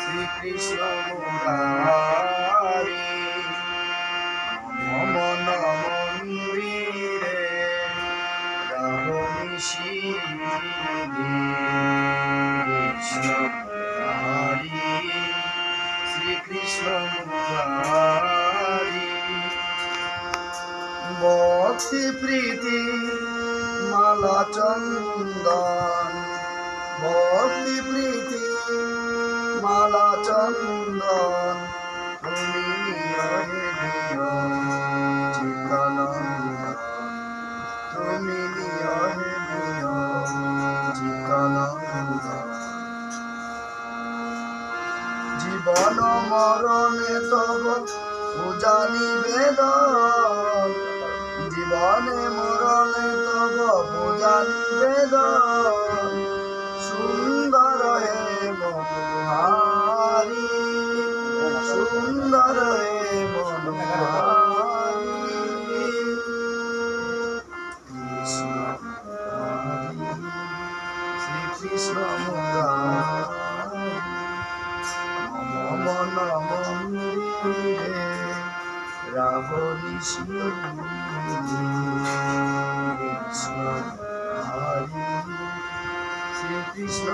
শ্রীকৃষ্ণ মম মন মন্দিরে রাম নিশীথে কৃষ্ণ শ্রীকৃষ্ণ ভক্তি প্রীতি মালা চন্দন। ভক্তি প্রীতি মালা চন্দন। তুমি জীবন মরণে তব পূজা নিবেদন। সুন্দর কৃষ্ণ মুরারি মন মন্দিরে রাবণী কৃষ্ণ হরি শ্রীকৃষ্ণ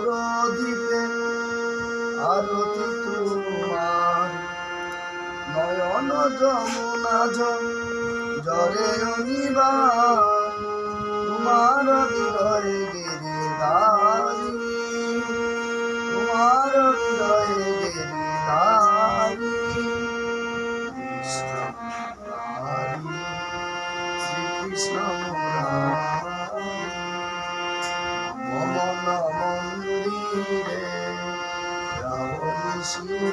প্রদীপে আরতি তোমার। নয়ন যমুনা জরে অনিবার, তোমার হৃদয়ে গিরিধারী তোমার হৃদয়ে গিরিধারী কৃষ্ণ শ্রীকৃষ্ণ